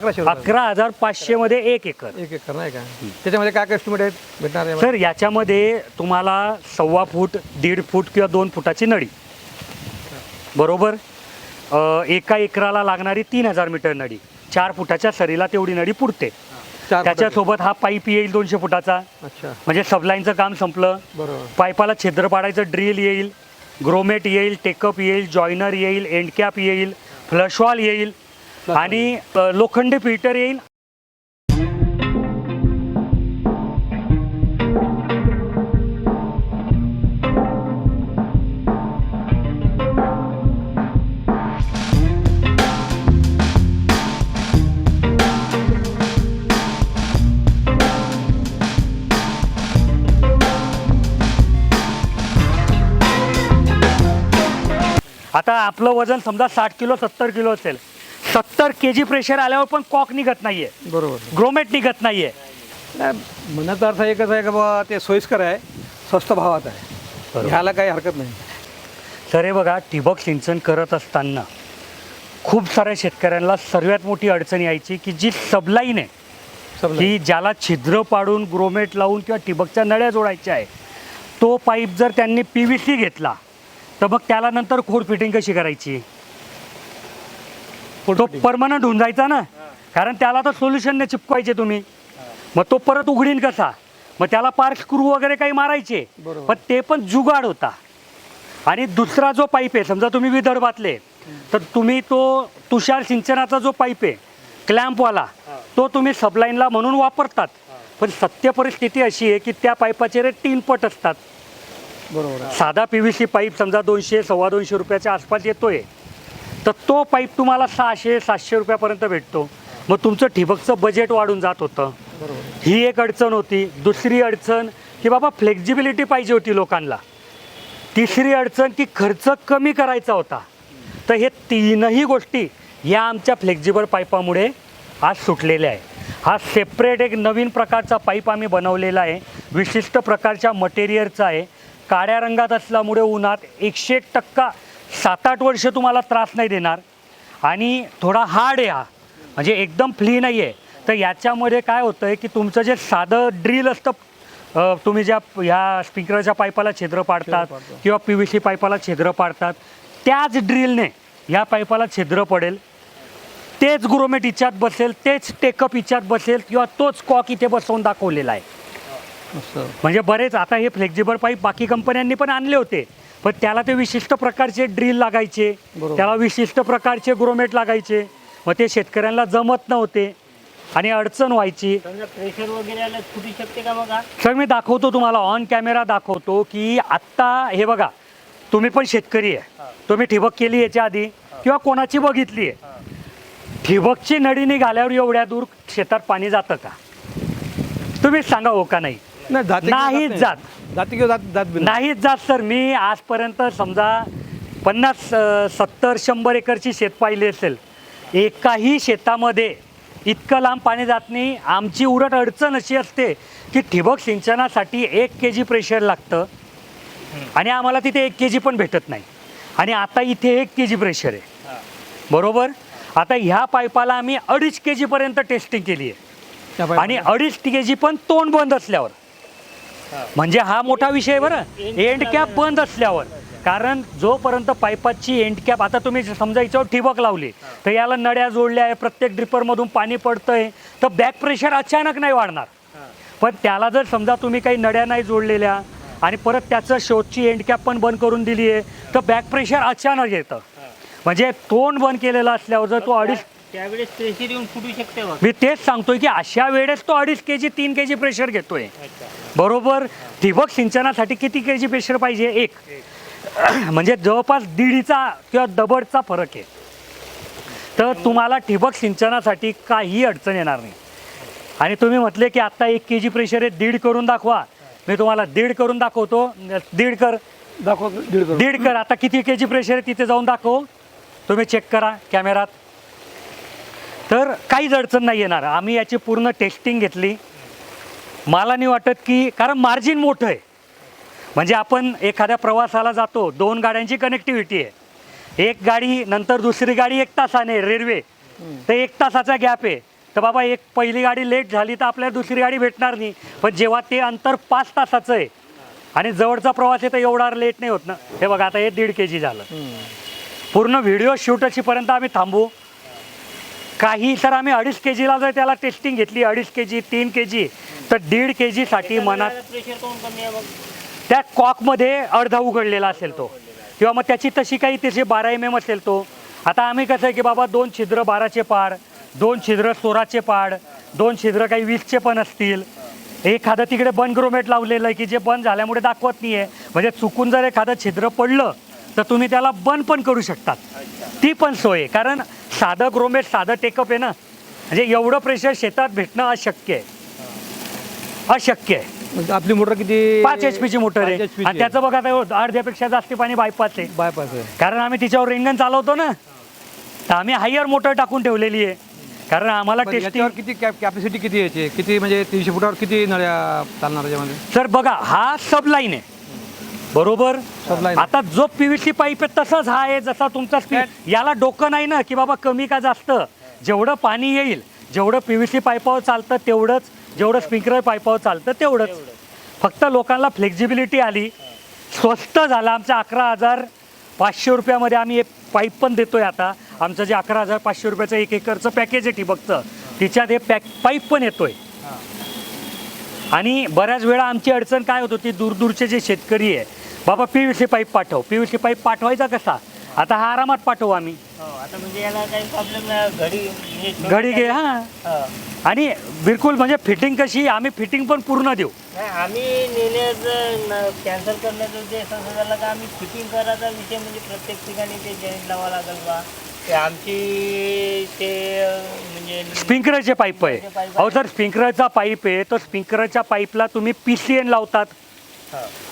अकराशे रुपये. अकरा हजार पाचशे मध्ये एक एकर. एक एकर नाही का? त्याच्यामध्ये काय एस्टिमेट आहेत? भेटणार आहे सर याच्यामध्ये तुम्हाला सव्वा फूट दीड फूट किंवा दोन फुटाची नळी. बरोबर? अ, एका एकराला लागणारी तीन हजार मीटर नळी. चार फुटाच्या सरीला तेवढी नळी पुरते. चार त्याच्यासोबत हा पाईप येईल दोनशे फुटाचा. अच्छा. म्हणजे सबलाईनचं काम संपलं. बरोबर. पाईपाला छिद्र पाडायचं ड्रिल येईल. ग्रोमेट येईल टेकअप येईल जॉईनर येईल एंडकॅप येईल फ्लशवॉल येईल. आणि लोखंडी फिल्टर येईल. आता आपलं वजन समजा साठ किलो सत्तर किलो असेल. सत्तर के जी प्रेशर आल्यावर पण कॉक निघत नाहीये. बरोबर. ग्रोमेट निघत नाहीये. नाही म्हणण्याचा अर्थ एकच आहे का बाबा ते सोयीस्कर आहे स्वस्त भावात आहे. घ्यायला काही हरकत नाही. तर हे बघा ठिबक सिंचन करत असताना खूप साऱ्या शेतकऱ्यांना सर्वात मोठी अडचण यायची की जी सबलाईन आहे की ज्याला छिद्र पाडून ग्रोमेट लावून किंवा ठिबकच्या नळ्या जोडायच्या आहे तो पाईप जर त्यांनी पी व्ही सी घेतला तर मग त्याला नंतर खोड फिटिंग कशी करायची? तो परमनंट होऊन जायचा ना. कारण त्याला तर सोल्युशनने चिपकवायचे तुम्ही. मग तो परत उघडीन कसा? मग त्याला पार्क स्क्रू वगैरे काही मारायचे. पण ते पण जुगाड होता. आणि दुसरा जो पाईप आहे समजा तुम्ही विदर्भातले तर तुम्ही तो तुषार सिंचनाचा जो पाईप आहे क्लॅम्पवाला तो तुम्ही सबलाईनला म्हणून वापरतात. पण सत्य परिस्थिती अशी आहे की त्या पाईपाचे रेट तीन पट असतात. बरोबर. साधा पी व्ही सी पाईप समजा दोनशे सव्वा दोनशे रुपयाच्या आसपास येतोय. तर तो पाईप तुम्हाला सहाशे सातशे रुपयापर्यंत भेटतो. मग तुमचं ठिबकचं बजेट वाढून जात होतं. ही एक अडचण होती. दुसरी अडचण की बाबा फ्लेक्झिबिलिटी पाहिजे होती लोकांना. तिसरी अडचण की खर्च कमी करायचा होता. तर हे तीनही गोष्टी या आमच्या फ्लेक्झिबल पाईपामुळे आज सुटलेल्या आहे हा सेपरेट एक नवीन प्रकारचा पाईप आम्ही बनवलेला आहे. विशिष्ट प्रकारच्या मटेरियलचा आहे. काळ्या रंगात असल्यामुळे उन्हात एकशे टक्का सात आठ वर्ष तुम्हाला त्रास नाही देणार. आणि थोडा हार्ड आहे हा. म्हणजे एकदम फ्ली नाही आहे तर याच्यामध्ये काय होतं आहे की तुमचं जे साधं ड्रिल असतं तुम्ही ज्या ह्या स्पीकरच्या पाईपाला छिद्र पाडतात पाडतो. किंवा पी व्ही सी पाईपाला छिद्र पाडतात त्याच ड्रिलने या पाईपाला छिद्र पडेल. तेच ग्रोमेट इच्यात बसेल तेच टेकअप इच्यात बसेल किंवा तोच कॉक इथे बसवून दाखवलेला आहे. म्हणजे बरेच आता हे फ्लेक्झिबल पाईप बाकी कंपन्यांनी पण आणले होते. पण त्याला ते विशिष्ट प्रकारचे ड्रिल लागायचे. त्याला विशिष्ट प्रकारचे ग्रोमेट लागायचे. मग ते शेतकऱ्यांना जमत नव्हते आणि अडचण व्हायची. प्रेशर वगैरे आलं फुटू शकते का बघा? सर मी दाखवतो तुम्हाला ऑन कॅमेरा दाखवतो की आत्ता हे बघा तुम्ही पण शेतकरी आहे. तुम्ही ठिबक केली याच्या आधी किंवा कोणाची बघितली आहे. ठिबकची नडी निघाल्यावर एवढ्या दूर शेतात पाणी जातं का? तुम्ही सांगा हो का नाही? नाही जाती नाहीच नाही. जात. जाती किंवा जात जात. नाहीच जात सर. मी आजपर्यंत समजा पन्नास अ, सत्तर शंभर एकरची शेत पाहिली असेल एकाही शेतामध्ये इतकं लांब पाणी जात नाही. आमची उलट अडचण अशी असते की ठिबक सिंचनासाठी एक के जी प्रेशर लागतं आणि आम्हाला तिथे एक के जी पण भेटत नाही. आणि आता इथे एक के जी प्रेशर आहे. बरोबर? आता ह्या पाईपाला आम्ही अडीच के जीपर्यंत टेस्टिंग केली आहे. त्या आणि अडीच के जी पण तोंड बंद असल्यावर. म्हणजे हा मोठा विषय आहे बरं. एंड कॅप बंद असल्यावर. कारण जोपर्यंत पाईपाची एंड कॅप आता तुम्ही समजा याच्यावर ठिबक लावली तर याला नड्या जोडल्या आहे प्रत्येक ड्रिपरमधून पाणी पडतंय तर बॅक प्रेशर अचानक नाही वाढणार. पण त्याला जर समजा तुम्ही काही नड्या नाही जोडलेल्या आणि परत त्याचं शोधची एंड कॅप पण बंद करून दिली आहे तर बॅक प्रेशर अचानक येतं. म्हणजे तोंड बंद केलेलं असल्यावर जर तो अडीच त्यावेळेस प्रेशर येऊन फुटू शकते बघ. मी तेच सांगतोय की अशा वेळेस तो अडीच के जी तीन के जी प्रेशर घेतोय बरोबर? ठिबक सिंचनासाठी किती के जी प्रेशर पाहिजे? एक. म्हणजे जवळपास दीडीचा किंवा दबडचा फरक आहे. तर तुम्हाला ठिबक सिंचनासाठी काही अडचण येणार नाही. आणि तुम्ही म्हटले की आत्ता एक के जी प्रेशर आहे दीड करून दाखवा. मी तुम्हाला दीड करून दाखवतो. दीड कर. दाखव. दीड कर. आता किती के जी प्रेशर आहे तिथे जाऊन दाखव. तुम्ही चेक करा कॅमेरात तर काहीच अडचण नाही येणार. आम्ही याची पूर्ण टेस्टिंग घेतली. मला नाही वाटत की कारण मार्जिन मोठं आहे. म्हणजे आपण एखाद्या प्रवासाला जातो दोन गाड्यांची कनेक्टिव्हिटी आहे. एक गाडी नंतर दुसरी गाडी एक तासाने रेल्वे तर एक तासाचा गॅप आहे. तर बाबा एक पहिली गाडी लेट झाली तर आपल्याला दुसरी गाडी भेटणार नाही. पण जेव्हा ते अंतर पाच तासाचं आहे आणि जवळचा प्रवास आहे तर एवढा लेट नाही होत ना. हे बघा आता हे दीड के जी झालं पूर्ण व्हिडिओ शूट अशीपर्यंत आम्ही थांबू. काही सर आम्ही अडीच के जीला जर त्याला टेस्टिंग घेतली अडीच के जी तीन के जी तर दीड के जीसाठी मनात प्रेशर कोण कमी आहे मग. त्या कॉकमध्ये अर्धा उघडलेला असेल तो. किंवा मग त्याची तशी काही त्याची बारा एम एम असेल तो. आता आम्ही कसं आहे की बाबा दोन छिद्र बाराचे पाड दोन छिद्र सोळाचे पाड दोन छिद्र काही वीसचे पण असतील. एखादं तिकडे बंद ग्रोमेट लावलेलं आहे की जे बंद झाल्यामुळे दाखवत नाही आहे म्हणजे चुकून जर एखादं छिद्र पडलं तर तुम्ही त्याला बंद पण करू शकतात. ती पण सोय आहे. कारण साधं ग्रोमेट साधं टेकअप आहे ना म्हणजे एवढं प्रेशर शेतात भेटणं अशक्य आहे. अशक्य आहे. म्हणजे आपली मोटर किती? पाच एच पीची मोटर आहे. पाच HP ची आणि त्याचं बघा आता अर्ध्यापेक्षा जास्त पाणी बायपास आहे. बायपास आहे. कारण आम्ही तिच्यावर रिंगण चालवतो ना तर आम्ही हायर मोटर टाकून ठेवलेली आहे. कारण आम्हाला पण टेस्टिंग याच्यावर किती कॅप कॅपॅसिटी किती याची? किती म्हणजे तीनशे फुटावर किती नळ्या चालणार त्याच्यामध्ये सर बघा हा सब लाईन आहे. बरोबर. आता जो पीव्हीसी पाईप आहे तसाच हा आहे जसा तुमचा स्पीड याला डोकं नाही ना की बाबा कमी का जास्त? जेवढं पाणी येईल जेवढं पीव्हीसी पाईपावर चालतं तेवढंच. जेवढं स्प्रिंकलर पाईपावर चालतं तेवढंच. फक्त लोकांना फ्लेक्झिबिलिटी आली. स्वस्त झालं आमचं अकरा हजार पाचशे रुपयामध्ये आम्ही एक पाईप पण देतोय आता. आमचं जे अकरा हजार पाचशे रुपयाचं एक एकरचं पॅकेज आहे ठिबकचं तिच्यात हे पॅक पाईप पण येतोय. आणि बऱ्याच वेळा आमची अडचण काय होत होती दूरदूरचे जे शेतकरी आहे बाबा पी व्ही सी पाईप पाठव. पी व्ही सी पाईप पाठवायचा कसा? आता हा आरामात पाठवू आम्ही. हो आता म्हणजे याला काही प्रॉब्लेम नाही घडी म्हणजे छोटी घडी घे हां. हो. आणि बिलकुल म्हणजे फिटिंग कशी आम्ही फिटिंग पण पूर्ण देऊ. नाही आम्ही नेण्याचं कॅन्सल करण्याचा उद्देश असं झाला का आम्ही फिटिंग करायचा विषय म्हणजे प्रत्येक ठिकाणी ते जॉईंट लावा लागेल बा. ते आमची ते अं, म्हणजे स्प्रिंकलरचे पाईप आहे. अहो सर स्प्रिंकलरचा पाईप आहे तर स्प्रिंकलरच्या पाईपला तुम्ही पी सी एन लावतात.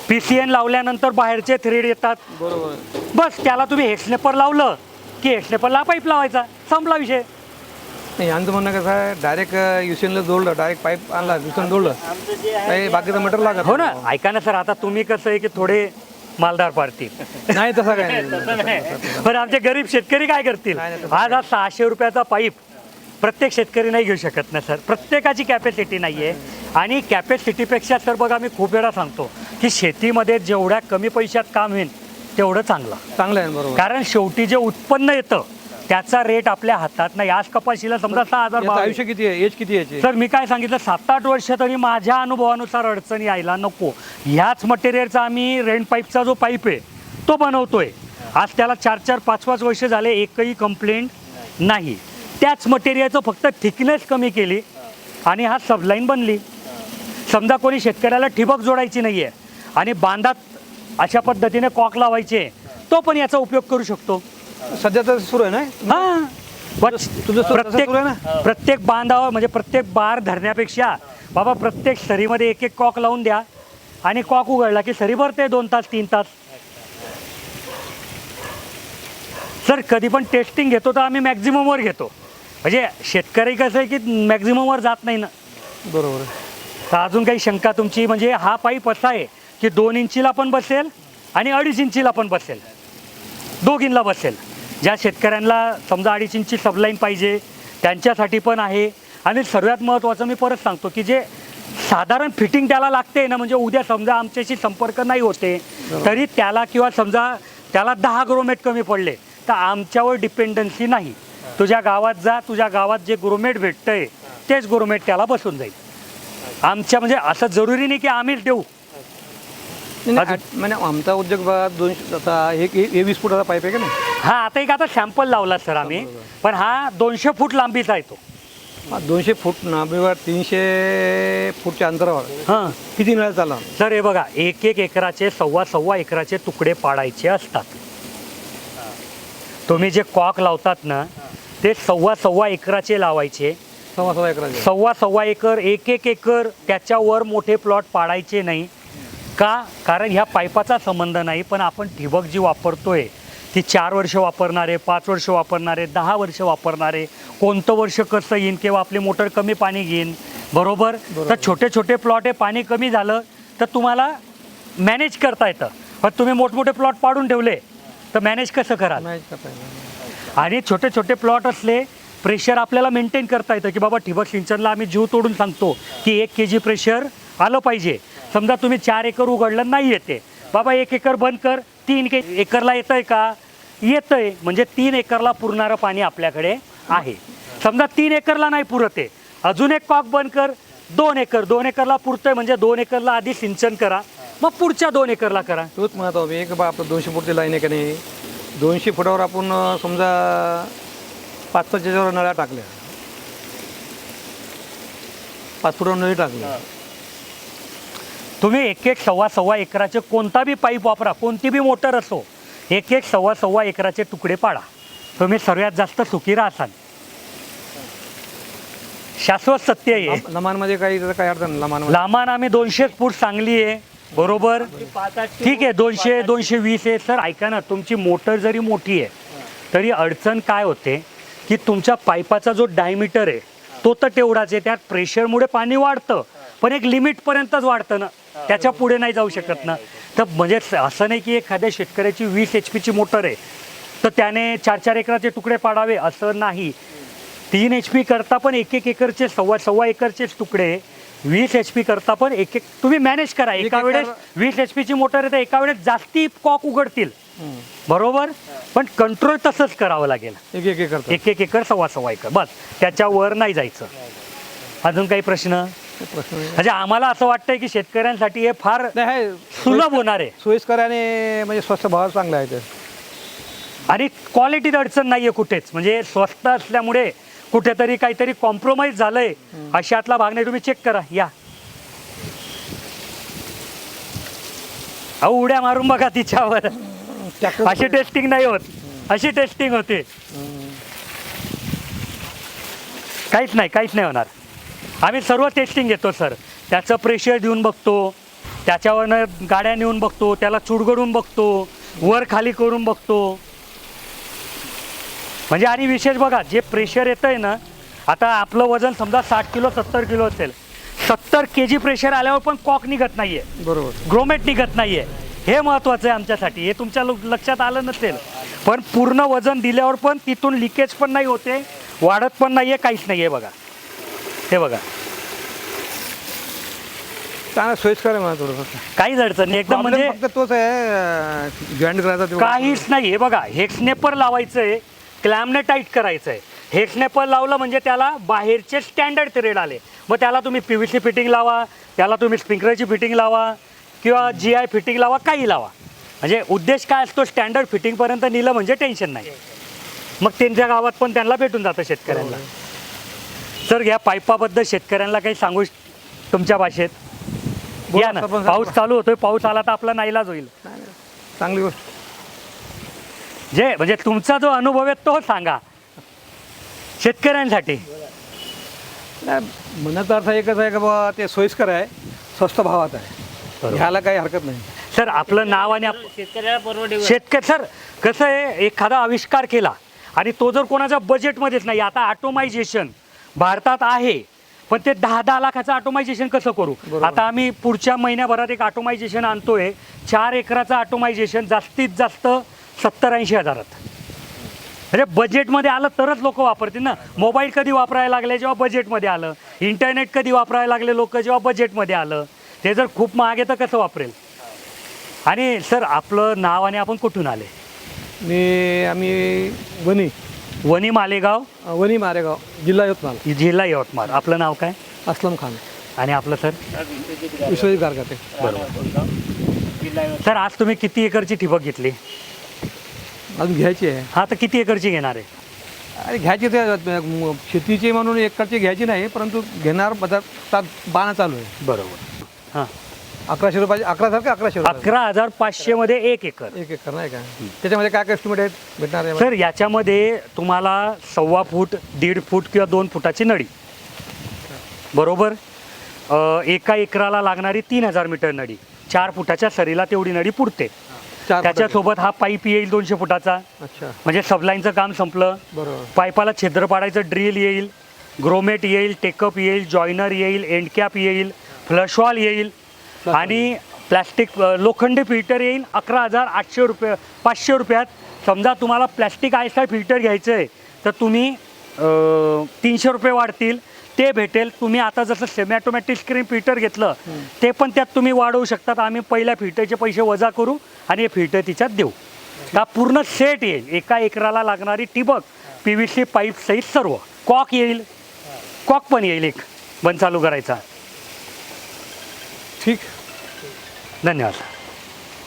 पी सी एन लावल्यानंतर बाहेरचे थ्रेड येतात. बरोबर. बस त्याला तुम्ही हेडस्नेपर लावलं की हेडस्नेपरला पाईप लावायचा. संपला विषय. नाही यांचं म्हणणं कसं आहे डायरेक्ट युसेनला जोडलं डायरेक्ट पाईप आणला दुसरं जोडलं. आमचं काही बाकीचं मटेरियल लागत हो ना ऐका ना सर आता तुम्ही कसं आहे की थोडे मालदार पाडतील. नाही तसं काय नाही. पण आमचे गरीब शेतकरी काय करतील? आज हा सहाशे रुपयाचा पाईप प्रत्येक शेतकरी नाही घेऊ शकत ना सर. प्रत्येकाची कॅपॅसिटी नाही आहे आणि कॅपॅसिटीपेक्षा सर बघा मी खूप वेळा सांगतो की शेतीमध्ये जेवढ्या कमी पैशात काम होईल तेवढं चांगलं. चांगलं आहे बरोबर. कारण शेवटी जे उत्पन्न येतं त्याचा रेट आपल्या हातात नाही. आज कपाशीला समजा सहा हजार याचं भाव आहे. आयुष्य किती आहे? एज किती आहे याची? सर मी काय सांगितलं? सात आठ वर्ष तरी माझ्या अनुभवानुसार अडचणी यायला नको. ह्याच मटेरियलचा आम्ही रेन पाईपचा जो पाईप आहे तो बनवतोय. आज त्याला चार चार पाच पाच वर्ष झाले एकही कंप्लेंट नाही. त्याच मटेरियलचं फक्त थिकनेस कमी केली आणि हा सबलाईन बनली. समजा कोणी शेतकऱ्याला ठिबक जोडायची नाही आहे आणि बांधात अशा पद्धतीने कॉक लावायचे तो पण याचा उपयोग करू शकतो. सध्या तर सुरू आहे ना? हा. तुझं प्रत्येक सुरू आहे ना? प्रत्येक बांधावर म्हणजे प्रत्येक बार धरण्यापेक्षा बाबा प्रत्येक सरीमध्ये एक एक कॉक लावून द्या आणि कॉक उघडला की सरी भरते दोन तास तीन तास. सर कधी पण टेस्टिंग घेतो तर आम्ही मॅक्झिममवर घेतो. म्हणजे शेतकरी कसं आहे की मॅक्झिममवर जात नाही ना. बरोबर. आहे. तर अजून काही शंका तुमची? म्हणजे हा पाईप असा आहे की दोन इंचीला पण बसेल आणि अडीच इंचीला पण बसेल. दोघींना बसेल. ज्या शेतकऱ्यांना समजा अडीच इंची सबलाईन पाहिजे त्यांच्यासाठी पण आहे. आणि सर्वात महत्त्वाचं मी परत सांगतो की जे साधारण फिटिंग त्याला लागते ना म्हणजे उद्या समजा आमच्याशी संपर्क नाही होते तरी त्याला किंवा समजा त्याला दहा ग्रोमेट कमी पडले तर आमच्यावर डिपेंडन्सी नाही. तुझ्या गावात जा तुझ्या गावात जे ग्रोमेट भेटतंय तेच ग्रोमेट त्याला बसून जाईल. आमच्या म्हणजे असं जरुरी नाही की आम्हीच देऊ. म्हणजे आमचा उद्योग बा दोनशे आता हे वीस फुटाचा पाईप आहे का नाही? हा आता एक आता सॅम्पल लावला सर आम्ही. पण हा दोनशे फूट लांबीचा आहे तो. हा, दोनशे फूट नांबीवर तीनशे फूटच्या अंतरावर. हां. किती नळ्या चालणार? सर हे बघा एक एक एकराचे सव्वा सव्वा एकराचे तुकडे पाडायचे असतात. तुम्ही जे कॉक लावतात ना ते सव्वा सव्वा एकराचे लावायचे. सव्वा सव्वा एकराचे. सव्वा सव्वा एकर एक एक एकर त्याच्यावर मोठे प्लॉट पाडायचे नाही. का? कारण ह्या पाईपाचा संबंध नाही पण आपण ठिबक जी वापरतोय ती चार वर्ष वापरणारे पाच वर्ष वापरणारे दहा वर्ष वापरणारे कोणतं वर्ष कसं येईन किंवा आपली मोटर कमी पाणी घेईन बरोबर? तर छोटे छोटे प्लॉट आहे पाणी कमी झालं तर तुम्हाला मॅनेज करता येतं. पण तुम्ही मोठमोठे प्लॉट पाडून ठेवले तर मॅनेज कसं कराल. आणि छोटे छोटे प्लॉट असले प्रेशर आपल्याला मेंटेन करता येतं की बाबा ठिबक सिंचनला आम्ही जीव तोडून सांगतो की एक के जी प्रेशर आलं पाहिजे. समजा तुम्ही चार एकर उघडलं नाही येते. बाबा एक एकर बंद कर तीन के एकरला येतं आहे का? येतंय. म्हणजे तीन एकरला पुरणारं पाणी आपल्याकडे आहे. समजा तीन एकरला नाही पुरत आहे. अजून एक कॉक बंद कर दोन एकर. दोन एकरला पुरतंय म्हणजे दोन एकरला आधी सिंचन करा. मग पुढच्या दोन एकरला करा. तूच म्हणत एक बाप दोनशे फुटची लाईन आहे का नाही? दोनशे फुटावर आपण समजा पाच पाच त्याच्यावर नळ्या टाकल्या. पाच फुटावर नळी टाकल्या. तुम्ही एक एक सव्वा सव्वा एकराचे कोणता बी पाईप वापरा कोणती बी मोटर असो एक एक सव्वा सव्वा एकराचे तुकडे पाडा. तुम्ही सर्वात जास्त सुखी राहसाल शाश्वत सत्य आहे. लम- लमानमध्ये काही काही अडचण नाही लमानमध्ये लांबान आम्ही दोनशे फूट सांगली आहे बरोबर? आठ ठीक आहे दोनशे दोनशे वीस आहे. सर ऐका ना तुमची मोटर जरी मोठी आहे तरी अडचण काय होते की तुमच्या पाईपाचा जो डायमीटर आहे तो तर तेवढाच आहे. त्यात प्रेशरमुळे पाणी वाढतं पण एक लिमिटपर्यंतच वाढतं ना. त्याच्या पुढे नाही जाऊ शकत ना. तर म्हणजे असं नाही की एखाद्या शेतकऱ्याची वीस एच पीची मोटर आहे तर त्याने चार चार एकराचे तुकडे पाडावे असं नाही. तीन एच पी करता पण एक एक एकरचे सव्वा सव्वा एकरचेच तुकडे वीस एच पी करता पण एक एक तुम्ही मॅनेज करा. एक एकर- वेळेस वीस एच पीची मोटर आहे तर एका वेळेस जास्ती कॉक उघडतील. बरोबर? पण कंट्रोल तसंच करावं लागेल. एक एक एक करतात एक एक एकर सव्वा सव्वा एकर. बस. त्याच्यावर नाही जायचं. अजून काही प्रश्न. म्हणजे आम्हाला असं वाटतंय की शेतकऱ्यांसाठी हे फार सुलभ होणार आहे. सोयीस्कर आणि म्हणजे स्वस्त भाव चांगला आहे ते. आणि क्वालिटीत अडचण नाहीये कुठेच. म्हणजे स्वस्त असल्यामुळे कुठेतरी काहीतरी कॉम्प्रोमाइज झालंय. अशातला भाग नाही तुम्ही चेक करा. या. अहो उड्या मारून बघा तिच्यावर. अशी टेस्टिंग नाही होत. अशी टेस्टिंग होते. काहीच नाही काहीच नाही होणार. आम्ही सर्व टेस्टिंग घेतो सर त्याचं प्रेशर देऊन बघतो. त्याच्यावरनं गाड्या नेऊन बघतो. त्याला चुडगडून बघतो. वर खाली करून बघतो. म्हणजे आणि विशेष बघा जे प्रेशर येतं आहे ना आता आपलं वजन समजा साठ किलो सत्तर किलो असेल. सत्तर के जी प्रेशर आल्यावर पण कॉक निघत नाही आहे बरोबर. ग्रोमेट निघत नाहीये. हे महत्वाचं आहे आमच्यासाठी. हे तुमच्या लक्षात आलं नसेल. पण पूर्ण वजन दिल्यावर पण तिथून लिकेज पण नाही होते वाढत पण नाहीये काहीच नाहीये बघा. हे बघा. चांगला सोयीस्कर आहे मला थोडंसं. काहीच अडचण नाही. एकदम म्हणजे फक्त तोच आहे जॉईंट करायचा तेवढा. काहीच नाही. हे बघा हेक्सनेपर लावायचं आहे क्लॅमने टाईट करायचं आहे हेक्सनेपर लावलं म्हणजे त्याला बाहेरचे स्टँडर्ड थ्रेड आले. मग त्याला तुम्ही पी व्ही सी फिटिंग लावा त्याला तुम्ही स्प्रिंकलरची फिटिंग लावा किंवा जी आय फिटिंग लावा काही लावा. म्हणजे उद्देश काय असतो? स्टँडर्ड फिटिंगपर्यंत नेलं म्हणजे टेन्शन नाही. मग त्यांच्या गावात पण त्यांना भेटून जातं शेतकऱ्यांना. सर या पाईपाबद्दल शेतकऱ्यांना काही सांगू तुमच्या भाषेत? या ना. पाऊस. चालू होतोय. पाऊस आला तर आपला नाईलाज होईल. चांगली गोष्ट. जे म्हणजे तुमचा जो अनुभव आहे तो सांगा. शेतकऱ्यांसाठी. नाही म्हणण्याचा अर्थ एकच आहे का बाबा ते सोयीस्कर आहे स्वस्त भावात आहे. घ्यायला काही हरकत नाही. सर आपलं नाव आणि आप- शेतकऱ्याला परवडेल शेतकरी सर कसं आहे एखादा आविष्कार केला आणि तो जर कोणाच्या बजेटमध्येच नाही आता ऑटोमायझेशन भारतात आहे पण ते दहा दहा लाखाचं ऑटोमायझेशन कसं करू? बरोबर. आता आम्ही पुढच्या महिन्याभरात एक ऑटोमायझेशन आणतोय. चार एकराचं ऑटोमायझेशन जास्तीत जास्त सत्तर ऐंशी हजारात. म्हणजे बजेटमध्ये आलं तरच लोक वापरतील ना. मोबाईल कधी वापरायला लागले जेव्हा बजेटमध्ये आलं? इंटरनेट कधी वापरायला लागले लोक जेव्हा बजेटमध्ये आलं? ते जर खूप महाग आहे तर कसं वापरेल? आणि सर आपलं नाव आणि आपण कुठून आले? मी आम्ही वनी वनी मालेगाव? वनी मारेगाव जिल्हा यवतमाळ. जिल्हा यवतमाळ. आपलं नाव काय? असलम खान. आणि आपलं सर? विश्वजित गारगाटे. सर आज तुम्ही किती एकरची ठिबक घेतली? अजून घ्यायची आहे. हा तर किती एकरची घेणार आहे? अरे घ्यायची ते म, शेतीची म्हणून एकरची घ्यायची नाही परंतु घेणार बदल बाणा चालू आहे. बरोबर. हां. अकराशे रुपयाचे अकरा सारखं अकराशे रुपये? अकरा हजार पाचशेमध्ये एक एकर. एक एकर नाही का? त्याच्यामध्ये काय काय आहेत? भेटणार आहे सर याच्यामध्ये तुम्हाला सव्वा फूट दीड फूट किंवा दोन फुटाची नळी. बरोबर? अ, एका एकराला लागणारी तीन हजार मीटर नळी. चार फुटाच्या सरीला तेवढी नळी पुरते. चार त्याच्यासोबत हा पाईप येईल दोनशे फुटाचा. अच्छा. म्हणजे सबलाईनचं काम संपलं. बरोबर. पाईपाला छिद्र पाडायचं ड्रिल येईल ग्रोमेट येईल टेकअप येईल जॉईनर येईल एंडकॅप येईल फ्लशवॉल येईल. आणि प्लॅस्टिक लोखंडी फिल्टर येईल अकरा हजार आठशे रुपये पाचशे रुपयात. समजा तुम्हाला प्लॅस्टिक आयसा फिल्टर घ्यायचं आहे तर तुम्ही तीनशे रुपये वाढतील. ते भेटेल. तुम्ही आता जसं सेमी ऑटोमॅटिक स्क्रीन फिल्टर घेतलं ते पण त्यात तुम्ही वाढवू शकतात. आम्ही पहिल्या फिल्टरचे पैसे वजा करू आणि हे फिल्टर तिच्यात देऊ. हा पूर्ण सेट येईल. एका एकराला लागणारी ठिबक पी व्ही सी पाईप सहित सर्व. कॉक येईल. कॉक पण येईल एक. बंद चालू करायचा. ठीक. धन्यवाद.